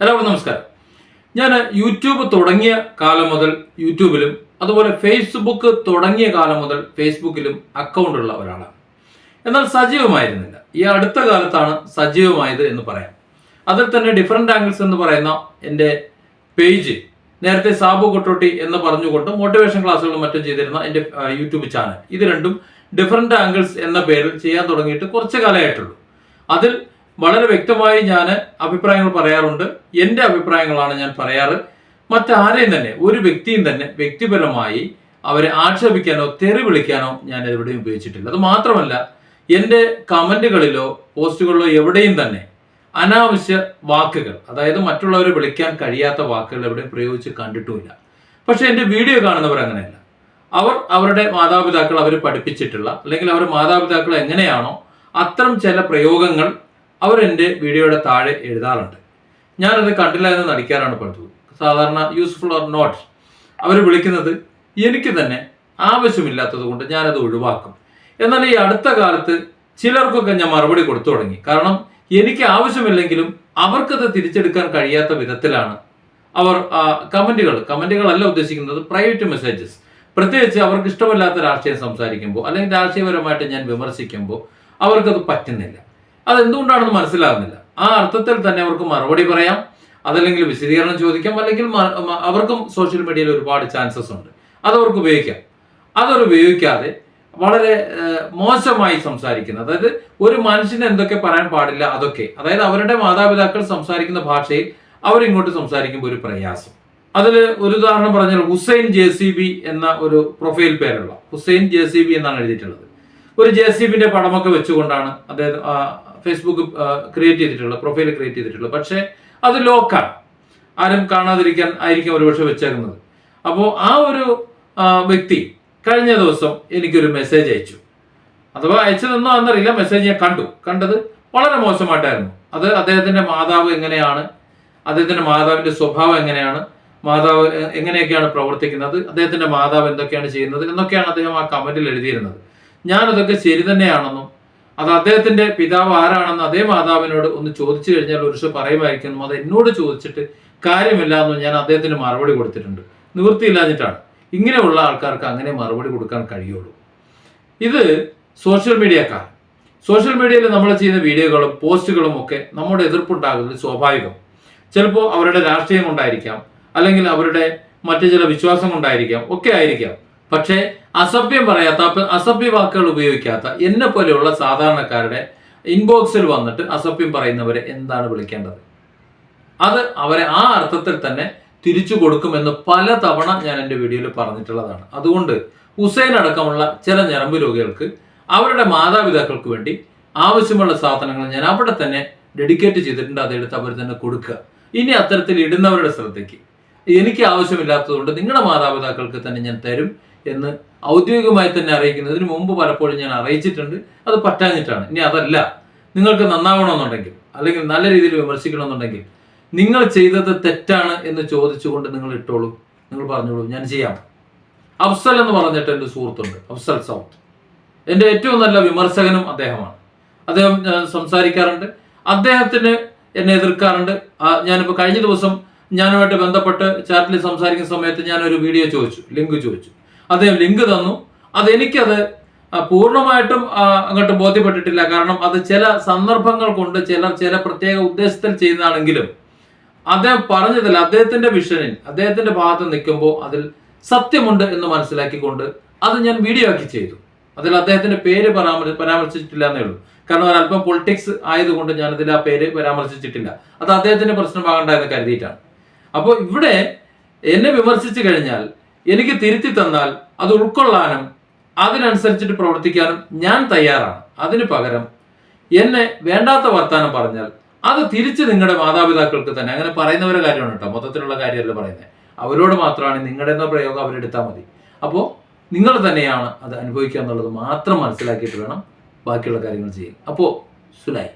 എല്ലാവർക്കും നമസ്കാരം. ഞാൻ യൂട്യൂബ് തുടങ്ങിയ കാലം മുതൽ യൂട്യൂബിലും അതുപോലെ ഫേസ്ബുക്ക് തുടങ്ങിയ കാലം മുതൽ ഫേസ്ബുക്കിലും അക്കൗണ്ട് ഉള്ള ഒരാളാണ്. എന്നാൽ സജീവമായിരുന്നില്ല. ഈ അടുത്ത കാലത്താണ് സജീവമായത് എന്ന് പറയാം. അതിൽ തന്നെ ഡിഫറെന്റ് ആംഗിൾസ് എന്ന് പറയുന്ന എന്റെ പേജ് നേരത്തെ സാബു കൊട്ടോട്ടി എന്ന് പറഞ്ഞുകൊണ്ട് മോട്ടിവേഷൻ ക്ലാസ്സുകളും മറ്റും ചെയ്തിരുന്ന എന്റെ യൂട്യൂബ് ചാനൽ ഇത് രണ്ടും ഡിഫറെന്റ് ആംഗിൾസ് എന്ന പേരിൽ ചെയ്യാൻ തുടങ്ങിയിട്ട് കുറച്ച് കാലമായിട്ടുള്ളൂ. അതിൽ വളരെ വ്യക്തമായി ഞാൻ അഭിപ്രായങ്ങൾ പറയാറുണ്ട്. എന്റെ അഭിപ്രായങ്ങളാണ് ഞാൻ പറയാറ്. മറ്റാരെയും തന്നെ ഒരു വ്യക്തിയും തന്നെ വ്യക്തിപരമായി അവരെ ആക്ഷേപിക്കാനോ തെറി വിളിക്കാനോ ഞാൻ എവിടെയും ഉപയോഗിച്ചിട്ടില്ല. അത് മാത്രമല്ല എന്റെ കമന്റുകളിലോ പോസ്റ്റുകളിലോ എവിടെയും തന്നെ അനാവശ്യ വാക്കുകൾ അതായത് മറ്റുള്ളവരെ വിളിക്കാൻ കഴിയാത്ത വാക്കുകൾ എവിടെയും പ്രയോഗിച്ച് കണ്ടിട്ടുമില്ല. പക്ഷെ എന്റെ വീഡിയോ കാണുന്നവർ അങ്ങനെയല്ല. അവർ അവരുടെ മാതാപിതാക്കൾ അവർ പഠിപ്പിച്ചിട്ടുള്ള അല്ലെങ്കിൽ അവരുടെ മാതാപിതാക്കൾ എങ്ങനെയാണോ അത്തരം ചില പ്രയോഗങ്ങൾ അവർ എന്റെ വീഡിയോയുടെ താഴെ എഴുതാറുണ്ട്. ഞാനത് കണ്ടില്ല എന്ന് നടിക്കാനാണ് പതിവ്. സാധാരണ യൂസ്ഫുൾ ഓർ നോട്ട് അവർ വിളിക്കുന്നത് എനിക്ക് തന്നെ ആവശ്യമില്ലാത്തത് കൊണ്ട് ഞാനത് ഒഴിവാക്കും. എന്നാൽ ഈ അടുത്ത കാലത്ത് ചിലർക്കൊക്കെ ഞാൻ മറുപടി കൊടുത്തു തുടങ്ങി. കാരണം എനിക്ക് ആവശ്യമില്ലെങ്കിലും അവർക്കത് തിരിച്ചെടുക്കാൻ കഴിയാത്ത വിധത്തിലാണ് അവർ കമന്റുകൾ. കമന്റുകളല്ല ഉദ്ദേശിക്കുന്നത് പ്രൈവറ്റ് മെസ്സേജസ് പ്രത്യേകിച്ച് അവർക്ക് ഇഷ്ടമല്ലാത്ത രാഷ്ട്രീയം സംസാരിക്കുമ്പോൾ അല്ലെങ്കിൽ രാഷ്ട്രീയപരമായിട്ട് ഞാൻ വിമർശിക്കുമ്പോൾ അവർക്കത് പറ്റുന്നില്ല. അതെന്തുകൊണ്ടാണെന്ന് മനസ്സിലാകുന്നില്ല. ആ അർത്ഥത്തിൽ തന്നെ അവർക്ക് മറുപടി പറയാം. അതല്ലെങ്കിൽ വിശദീകരണം ചോദിക്കാം. അല്ലെങ്കിൽ അവർക്കും സോഷ്യൽ മീഡിയയിൽ ഒരുപാട് ചാൻസസ് ഉണ്ട്. അതവർക്ക് ഉപയോഗിക്കാം. അതവർ ഉപയോഗിക്കാതെ വളരെ മോശമായി സംസാരിക്കുന്നത് അതായത് ഒരു മനുഷ്യന് എന്തൊക്കെ പറയാൻ പാടില്ല അതൊക്കെ അതായത് അവരുടെ മാതാപിതാക്കൾ സംസാരിക്കുന്ന ഭാഷയിൽ അവരിങ്ങോട്ട് സംസാരിക്കുമ്പോൾ ഒരു പ്രയാസം. അതിൽ ഒരു ഉദാഹരണം പറഞ്ഞാൽ ഹുസൈൻ ജെ എന്ന ഒരു പ്രൊഫൈൽ പേരുള്ള ഹുസൈൻ ജെ എന്നാണ് എഴുതിയിട്ടുള്ളത്. ഒരു ജെ സി ബിന്റെ പടമൊക്കെ വെച്ചുകൊണ്ടാണ് അദ്ദേഹം ഫേസ്ബുക്ക് ക്രിയേറ്റ് ചെയ്തിട്ടുള്ളത് പ്രൊഫൈൽ ക്രിയേറ്റ് ചെയ്തിട്ടുള്ളത്. പക്ഷേ അത് ലോക്കാണ് ആരും കാണാതിരിക്കാൻ ആയിരിക്കും ഒരുപക്ഷെ വെച്ചേക്കുന്നത്. അപ്പോൾ ആ ഒരു വ്യക്തി കഴിഞ്ഞ ദിവസം എനിക്കൊരു മെസ്സേജ് അയച്ചു. അഥവാ അയച്ചതെന്നോ എന്നറിയില്ല മെസ്സേജ് ഞാൻ കണ്ടു. കണ്ടത് വളരെ മോശമായിട്ടായിരുന്നു. അത് അദ്ദേഹത്തിന്റെ മാതാവ് എങ്ങനെയാണ് അദ്ദേഹത്തിന്റെ മാതാവിന്റെ സ്വഭാവം എങ്ങനെയാണ് മാതാവ് എങ്ങനെയൊക്കെയാണ് പ്രവർത്തിക്കുന്നത് അദ്ദേഹത്തിന്റെ മാതാവ് എന്തൊക്കെയാണ് ചെയ്യുന്നത് എന്നൊക്കെയാണ് അദ്ദേഹം ആ കമന്റിൽ എഴുതിയിരുന്നത്. ഞാനതൊക്കെ ശരി തന്നെയാണെന്നും അത് അദ്ദേഹത്തിന്റെ പിതാവ് ആരാണെന്ന് അതേ മാതാവിനോട് ഒന്ന് ചോദിച്ചു കഴിഞ്ഞാൽ ഒരു പക്ഷെ പറയുമായിരിക്കും അത് എന്നോട് ചോദിച്ചിട്ട് കാര്യമില്ല എന്നും ഞാൻ അദ്ദേഹത്തിന് മറുപടി കൊടുത്തിട്ടുണ്ട്. നിവൃത്തിയില്ലാഞ്ഞിട്ടാണ്. ഇങ്ങനെയുള്ള ആൾക്കാർക്ക് അങ്ങനെ മറുപടി കൊടുക്കാൻ കഴിയുള്ളൂ. ഇത് സോഷ്യൽ മീഡിയക്കാർ. സോഷ്യൽ മീഡിയയിൽ നമ്മൾ ചെയ്യുന്ന വീഡിയോകളും പോസ്റ്റുകളും ഒക്കെ നമ്മുടെ എതിർപ്പുണ്ടാകുന്നത് സ്വാഭാവികം. ചിലപ്പോൾ അവരുടെ രാഷ്ട്രീയം കൊണ്ടായിരിക്കാം. അല്ലെങ്കിൽ അവരുടെ മറ്റു ചില വിശ്വാസം കൊണ്ടായിരിക്കാം. ഒക്കെ ആയിരിക്കാം. പക്ഷേ അസഭ്യം പറയാത്ത അസഭ്യ വാക്കുകൾ ഉപയോഗിക്കാത്ത എന്നെ പോലെയുള്ള സാധാരണക്കാരുടെ ഇൻബോക്സിൽ വന്നിട്ട് അസഭ്യം പറയുന്നവരെ എന്താണ് വിളിക്കേണ്ടത്? അത് അവരെ ആ അർത്ഥത്തിൽ തന്നെ തിരിച്ചു കൊടുക്കുമെന്ന് പല തവണ ഞാൻ എന്റെ വീഡിയോയിൽ പറഞ്ഞിട്ടുള്ളതാണ്. അതുകൊണ്ട് ഹുസൈൻ അടക്കമുള്ള ചില ഞരമ്പ് രോഗികൾക്ക് അവരുടെ മാതാപിതാക്കൾക്ക് വേണ്ടി ആവശ്യമുള്ള സാധനങ്ങൾ ഞാൻ അവിടെ തന്നെ ഡെഡിക്കേറ്റ് ചെയ്തിട്ടുണ്ട്. അതെടുത്ത് അവർ തന്നെ കൊടുക്കുക. ഇനി അത്തരത്തിൽ ഇടുന്നവരുടെ ശ്രദ്ധയ്ക്ക്. എനിക്ക് ആവശ്യമില്ലാത്തതുകൊണ്ട് നിങ്ങളുടെ മാതാപിതാക്കൾക്ക് തന്നെ ഞാൻ തരും. എന്ന് ഔദ്യോഗികമായി തന്നെ അറിയിക്കുന്നതിന് മുമ്പ് പലപ്പോഴും ഞാൻ അറിയിച്ചിട്ടുണ്ട്. അത് പറ്റാഞ്ഞിട്ടാണ്. ഇനി അതല്ല. നിങ്ങൾക്ക് നന്നാവണമെന്നുണ്ടെങ്കിൽ അല്ലെങ്കിൽ നല്ല രീതിയിൽ വിമർശിക്കണമെന്നുണ്ടെങ്കിൽ നിങ്ങൾ ചെയ്തത് തെറ്റാണ് എന്ന് ചോദിച്ചുകൊണ്ട് നിങ്ങൾ ഇട്ടോളൂ. നിങ്ങൾ പറഞ്ഞോളൂ ഞാൻ ചെയ്യാം. അഫ്സൽ എന്ന് പറഞ്ഞിട്ട് എന്റെ സുഹൃത്തുണ്ട്. അഫ്സൽ സൗത്ത്. എന്റെ ഏറ്റവും നല്ല വിമർശകനും അദ്ദേഹമാണ്. അദ്ദേഹം സംസാരിക്കാറുണ്ട്. അദ്ദേഹത്തിന് എന്നെ എതിർക്കാറുണ്ട്. ഞാനിപ്പോൾ കഴിഞ്ഞ ദിവസം ഞാനുമായിട്ട് ബന്ധപ്പെട്ട് ചാറ്റിൽ സംസാരിക്കുന്ന സമയത്ത് ഞാനൊരു വീഡിയോ ചോദിച്ചു ലിങ്ക് ചോദിച്ചു. അദ്ദേഹം ലിങ്ക് തന്നു. അതെനിക്കത് എനിക്കത് പൂർണമായിട്ടും അങ്ങോട്ട് ബോധ്യപ്പെട്ടിട്ടില്ല. കാരണം അത് ചില സന്ദർഭങ്ങൾ കൊണ്ട് ചിലർ ചില പ്രത്യേക ഉദ്ദേശത്തിൽ ചെയ്യുന്നതാണെങ്കിലും അദ്ദേഹം പറഞ്ഞതിൽ അദ്ദേഹത്തിന്റെ വിഷനിൽ അദ്ദേഹത്തിന്റെ ഭാഗത്ത് നിൽക്കുമ്പോൾ അതിൽ സത്യമുണ്ട് എന്ന് മനസ്സിലാക്കിക്കൊണ്ട് അത് ഞാൻ വീഡിയോ ആക്കി ചെയ്തു. അതിൽ അദ്ദേഹത്തിന്റെ പേര് പരാമർശ പരാമർശിച്ചിട്ടില്ല എന്നേ ഉള്ളൂ. കാരണം അല്പം പൊളിറ്റിക്സ് ആയതുകൊണ്ട് ഞാൻ അതിൽ ആ പേര് പരാമർശിച്ചിട്ടില്ല. അത് അദ്ദേഹത്തിന്റെ പ്രശ്നമാകണ്ട എന്ന് കരുതിയിട്ടാണ്. അപ്പോൾ ഇവിടെ എന്നെ വിമർശിച്ചു കഴിഞ്ഞാൽ എനിക്ക് തിരുത്തി തന്നാൽ അത് ഉൾക്കൊള്ളാനും അതിനനുസരിച്ചിട്ട് പ്രവർത്തിക്കാനും ഞാൻ തയ്യാറാണ്. അതിനു പകരം എന്നെ വേണ്ടാത്ത വർത്താനം പറഞ്ഞാൽ അത് തിരിച്ച് നിങ്ങളുടെ മാതാപിതാക്കൾക്ക് തന്നെ. അങ്ങനെ പറയുന്നവരുടെ കാര്യമാണ് കേട്ടോ. മൊത്തത്തിലുള്ള കാര്യമല്ല പറയുന്നത് അവരോട് മാത്രമാണ് നിങ്ങളുടെ എന്ന പ്രയോഗം അവരെടുത്താൽ മതി. അപ്പോൾ നിങ്ങൾ തന്നെയാണ് അത് അനുഭവിക്കുക എന്നുള്ളത് മാത്രം മനസ്സിലാക്കിയിട്ട് വേണം ബാക്കിയുള്ള കാര്യങ്ങൾ ചെയ്യാൻ. അപ്പോൾ സുലായി.